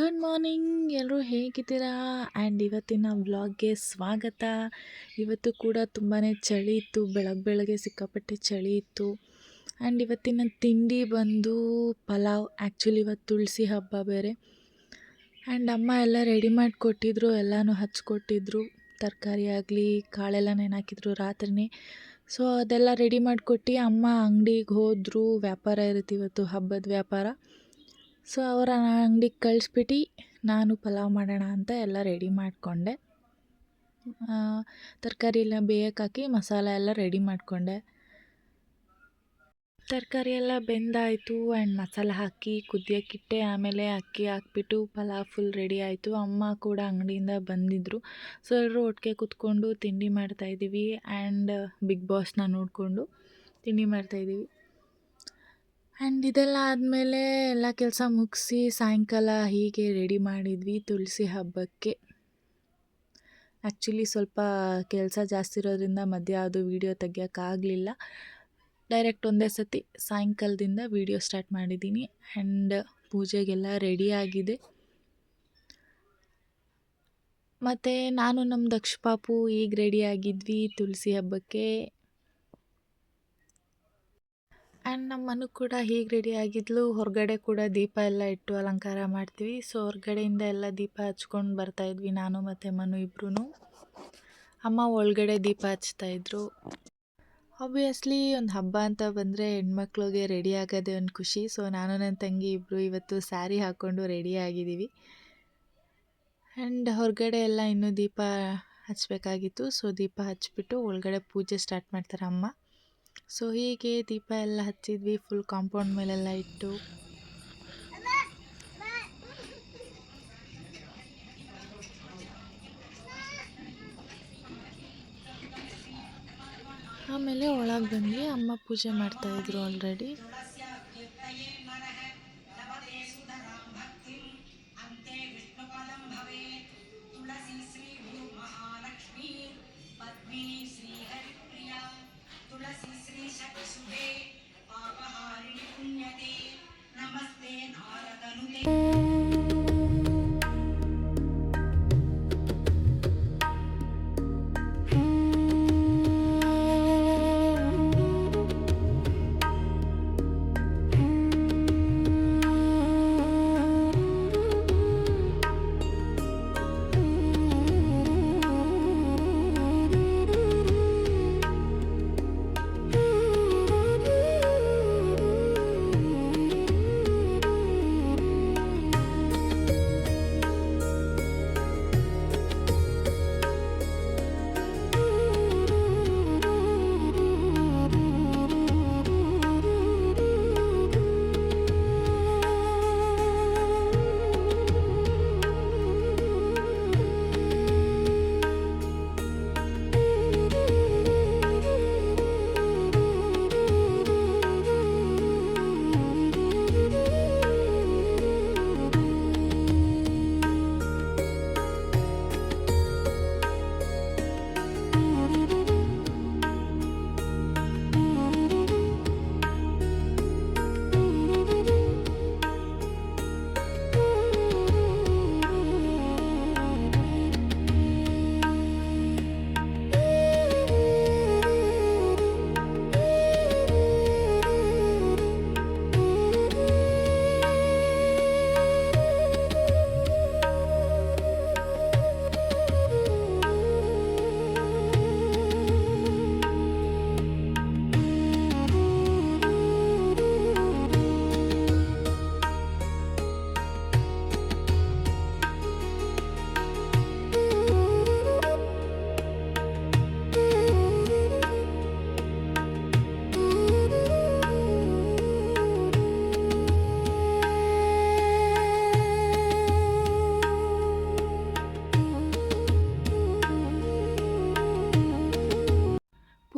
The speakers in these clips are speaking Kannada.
ಗುಡ್ ಮಾರ್ನಿಂಗ್ ಎಲ್ಲರೂ ಹೇಗಿದ್ದೀರಾ? ಆ್ಯಂಡ್ ಇವತ್ತಿನ ವ್ಲಾಗ್ಗೆ ಸ್ವಾಗತ. ಇವತ್ತು ಕೂಡ ತುಂಬಾ ಚಳಿ ಇತ್ತು ಬೆಳಗ್ಗೆ ಬೆಳಗ್ಗೆ ಸಿಕ್ಕಾಪಟ್ಟೆ ಚಳಿ ಇತ್ತು. ಆ್ಯಂಡ್ ಇವತ್ತಿನ ತಿಂಡಿ ಬಂದು ಪಲಾವ್ ಆ್ಯಕ್ಚುಲಿ ಇವತ್ತು ತುಳಸಿ ಹಬ್ಬ ಬೇರೆ. ಆ್ಯಂಡ್ ಅಮ್ಮ ಎಲ್ಲ ರೆಡಿ ಮಾಡಿಕೊಟ್ಟಿದ್ರು, ಎಲ್ಲನೂ ಹಚ್ಕೊಟ್ಟಿದ್ರು. ತರಕಾರಿ ಆಗಲಿ, ಕಾಳೆಲ್ಲ ನೆನಾಕಿದ್ರು ರಾತ್ರಿನೇ. ಸೊ ಅದೆಲ್ಲ ರೆಡಿ ಮಾಡಿಕೊಟ್ಟು ಅಮ್ಮ ಅಂಗಡಿಗೆ ಹೋದರು. ವ್ಯಾಪಾರ ಇರುತ್ತೆ ಇವತ್ತು ಹಬ್ಬದ ವ್ಯಾಪಾರ. ಸೊ, ಅವರ ಅಂಗಡಿಗೆ ಕಳಿಸ್ಬಿಟ್ಟು ನಾನು ಪಲಾವ್ ಮಾಡೋಣ ಅಂತ ಎಲ್ಲ ರೆಡಿ ಮಾಡಿಕೊಂಡೆ. ತರಕಾರಿ ಎಲ್ಲ ಬೇಯಕ್ಕೆ ಮಸಾಲ ಎಲ್ಲ ರೆಡಿ ಮಾಡಿಕೊಂಡೆ. ತರಕಾರಿ ಎಲ್ಲ ಬೆಂದಾಯಿತು, ಆ್ಯಂಡ್ ಮಸಾಲ ಹಾಕಿ ಕುದಿಯೋಕ್ಕಿಟ್ಟೆ ಆಮೇಲೆ ಅಕ್ಕಿ ಹಾಕ್ಬಿಟ್ಟು ಪಲಾವ್ ಫುಲ್ ರೆಡಿ ಆಯಿತು. ಅಮ್ಮ ಕೂಡ ಅಂಗಡಿಯಿಂದ ಬಂದಿದ್ದರು ಸೊ, ಎಲ್ಲರೂ ಒಟ್ಟಿಗೆ ಕೂತ್ಕೊಂಡು ತಿಂಡಿ ಮಾಡ್ತಾಯಿದ್ದೀವಿ ಆ್ಯಂಡ್ ಬಿಗ್ ಬಾಸ್ನ ನೋಡಿಕೊಂಡು ತಿಂಡಿ ಮಾಡ್ತಾಯಿದ್ದೀವಿ ಆ್ಯಂಡ್ ಇದೆಲ್ಲ ಆದಮೇಲೆ ಎಲ್ಲ ಕೆಲಸ ಮುಗಿಸಿ ಸಾಯಂಕಾಲ ಹೀಗೆ ರೆಡಿ ಮಾಡಿದ್ವಿ ತುಳಸಿ ಹಬ್ಬಕ್ಕೆ. ಆ್ಯಕ್ಚುಲಿ ಸ್ವಲ್ಪ ಕೆಲಸ ಜಾಸ್ತಿ ಇರೋದ್ರಿಂದ ಮಧ್ಯ ಅದು ವೀಡಿಯೋ ತೆಗಿಯೋಕ್ಕಾಗಲಿಲ್ಲ ಡೈರೆಕ್ಟ್ ಒಂದೇ ಸತಿ ಸಾಯಂಕಾಲದಿಂದ ವೀಡಿಯೋ ಸ್ಟಾರ್ಟ್ ಮಾಡಿದ್ದೀನಿ ಆ್ಯಂಡ್ ಪೂಜೆಗೆಲ್ಲ ರೆಡಿ ಆಗಿದೆ. ಮತ್ತು ನಾನು ನಮ್ಮ ದಕ್ಷ ಪಾಪು ಈಗ ರೆಡಿ ಆಗಿದ್ವಿ ತುಳಸಿ ಹಬ್ಬಕ್ಕೆ. ಆ್ಯಂಡ್ ನಮ್ಮ ಕೂಡ ಹೀಗೆ ರೆಡಿ ಆಗಿದ್ಲು. ಹೊರಗಡೆ ಕೂಡ ದೀಪ ಎಲ್ಲ ಇಟ್ಟು ಅಲಂಕಾರ ಮಾಡ್ತೀವಿ. ಸೊ ಹೊರಗಡೆಯಿಂದ ಎಲ್ಲ ದೀಪ ಹಚ್ಕೊಂಡು ಬರ್ತಾಯಿದ್ವಿ ನಾನು ಮತ್ತು ಮನು ಇಬ್ಬರೂ ಅಮ್ಮ ಒಳಗಡೆ ದೀಪ ಹಚ್ತಾಯಿದ್ರು ಆಬ್ವಿಯಸ್ಲಿ ಒಂದು ಹಬ್ಬ ಅಂತ ಬಂದರೆ ಹೆಣ್ಮಕ್ಳಿಗೆ ರೆಡಿ ಆಗೋದೇ ಒಂದು ಖುಷಿ. ಸೊ ನಾನು ನನ್ನ ತಂಗಿ ಇಬ್ಬರು ಇವತ್ತು ಸ್ಯಾರಿ ಹಾಕ್ಕೊಂಡು ರೆಡಿ ಆಗಿದ್ದೀವಿ. ಆ್ಯಂಡ್ ಹೊರಗಡೆ ಎಲ್ಲ ಇನ್ನೂ ದೀಪ ಹಚ್ಚಬೇಕಾಗಿತ್ತು ಸೊ ದೀಪ ಹಚ್ಬಿಟ್ಟು ಒಳಗಡೆ ಪೂಜೆ ಸ್ಟಾರ್ಟ್ ಮಾಡ್ತಾರೆ ಅಮ್ಮ. ಸೊ ಹೀಗೆ ದೀಪ ಎಲ್ಲ ಹಚ್ಚಿದ್ವಿ ಫುಲ್ ಕಾಂಪೌಂಡ್ ಮೇಲೆಲ್ಲ ಇಟ್ಟು. ಆಮೇಲೆ ಒಳಗೆ ಬಂದು ಅಮ್ಮ ಪೂಜೆ ಮಾಡ್ತಾಯಿದ್ರು ಆಲ್ರೆಡಿ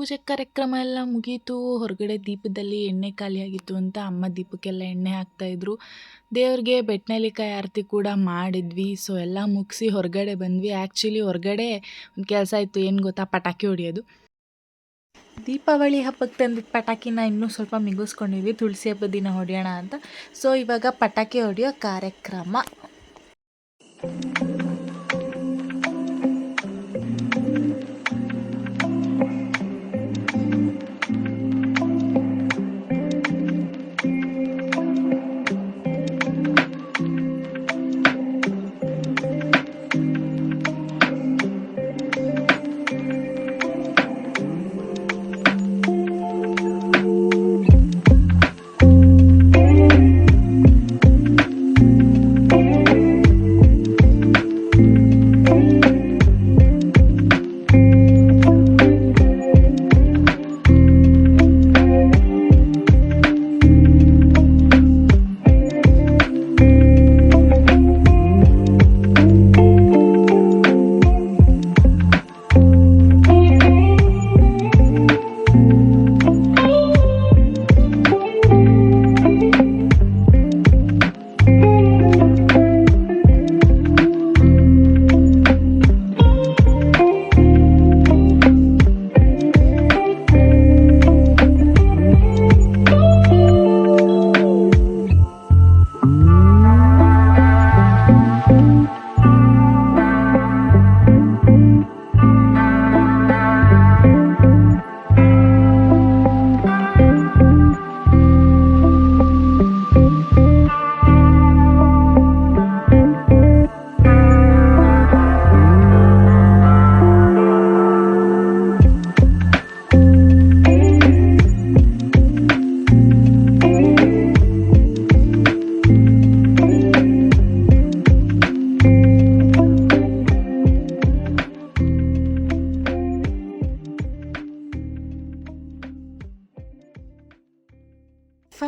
ಪೂಜೆ ಕಾರ್ಯಕ್ರಮ ಎಲ್ಲ ಮುಗೀತು, ಹೊರಗಡೆ ದೀಪದಲ್ಲಿ ಎಣ್ಣೆ ಖಾಲಿಯಾಗಿತ್ತು ಅಂತ ಅಮ್ಮ ದೀಪಕ್ಕೆಲ್ಲ ಎಣ್ಣೆ ಹಾಕ್ತಾಯಿದ್ರು ದೇವ್ರಿಗೆ ಬೆಟ್ನಲ್ಲಿಕಾಯಿ ಆರತಿ ಕೂಡ ಮಾಡಿದ್ವಿ. ಸೊ ಎಲ್ಲ ಮುಗಿಸಿ ಹೊರಗಡೆ ಬಂದ್ವಿ. ಆ್ಯಕ್ಚುಲಿ ಹೊರಗಡೆ ಒಂದು ಕೆಲಸ ಇತ್ತು. ಏನು ಗೊತ್ತಾ? ಪಟಾಕಿ ಹೊಡಿಯೋದು. ದೀಪಾವಳಿ ಹಬ್ಬಕ್ಕೆ ತಂದಿದ್ದ ಪಟಾಕಿನ ಇನ್ನೂ ಸ್ವಲ್ಪ ಮಿಗಿಸ್ಕೊಂಡಿದ್ವಿ. ತುಳಸಿ ಹಬ್ಬದ ದಿನ ಹೊಡೆಯೋಣ ಅಂತ. ಸೊ ಇವಾಗ ಪಟಾಕಿ ಹೊಡೆಯೋ ಕಾರ್ಯಕ್ರಮ.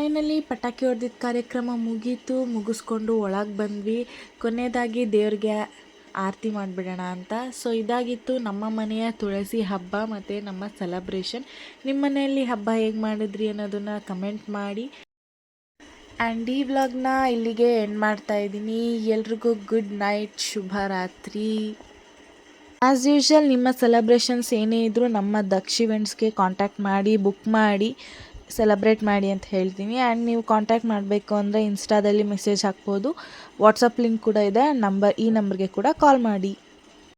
ಫೈನಲಿ ಪಟಾಕಿ ಹೊಡೆದಿದ್ದ ಕಾರ್ಯಕ್ರಮ ಮುಗೀತು, ಮುಗಿಸ್ಕೊಂಡು ಒಳಗೆ ಬಂದ್ವಿ. ಕೊನೆಯದಾಗಿ ದೇವ್ರಿಗೆ ಆರತಿ ಮಾಡಿಬಿಡೋಣ ಅಂತ. ಸೊ, ಇದಾಗಿತ್ತು ನಮ್ಮ ಮನೆಯ ತುಳಸಿ ಹಬ್ಬ ಮತ್ತು ನಮ್ಮ ಸೆಲೆಬ್ರೇಷನ್ ನಿಮ್ಮ ಮನೆಯಲ್ಲಿ ಹಬ್ಬ ಹೇಗೆ ಮಾಡಿದ್ರಿ ಅನ್ನೋದನ್ನು ಕಮೆಂಟ್ ಮಾಡಿ. ಆ್ಯಂಡ್ ಈ ವ್ಲಾಗ್ನ ಇಲ್ಲಿಗೆ ಎಂಡ್ ಮಾಡ್ತಾ ಇದ್ದೀನಿ. ಎಲ್ರಿಗೂ ಗುಡ್ ನೈಟ್ ಶುಭರಾತ್ರಿ. ಆ್ಯಸ್ ಯೂಶ್ವಲ್ ನಿಮ್ಮ ಸೆಲೆಬ್ರೇಷನ್ಸ್ ಏನೇ ಇದ್ದರೂ ನಮ್ಮ ದಕ್ಷ ಇವೆಂಟ್ಸ್ಗೆ ಕಾಂಟ್ಯಾಕ್ಟ್ ಮಾಡಿ ಬುಕ್ ಮಾಡಿ. ಸೆಲೆಬ್ರೇಟ್ ಮಾಡಿ ಅಂತ ಹೇಳ್ತೀನಿ. ಆ್ಯಂಡ್ ನೀವು ಕಾಂಟ್ಯಾಕ್ಟ್ ಮಾಡಬೇಕು ಅಂದರೆ ಇನ್ಸ್ಟಾದಲ್ಲಿ ಮೆಸೇಜ್ ಹಾಕ್ಬೋದು. ವಾಟ್ಸಪ್ ಲಿಂಕ್ ಕೂಡ ಇದೆ. ನಂಬರ್ ಈ ನಂಬರ್ಗೆ ಕೂಡ ಕಾಲ್ ಮಾಡಿ.